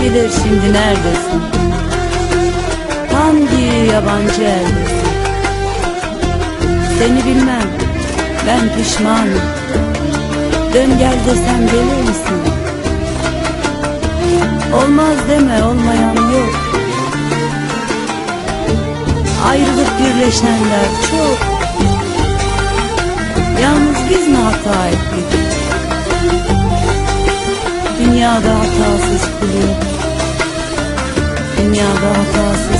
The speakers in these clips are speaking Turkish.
bilir şimdi neredesin? Hangi yabancı eldesin? Seni bilmem ben pişmanım. Dön gel desem gelir misin? Olmaz deme olmayan yok. Ayrılıp birleşenler çok. Yalnız biz mi hata ettik Dünyada hatasız kul yok Dünyada hatasız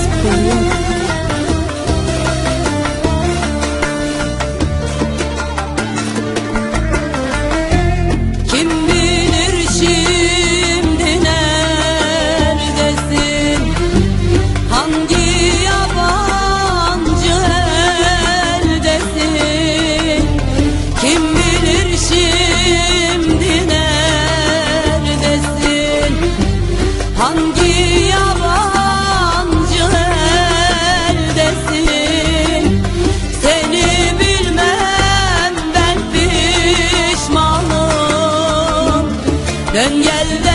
Hangi yabancı eldesin Seni bilmem ben pişmanım. Dön gel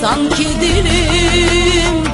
Sanki dilim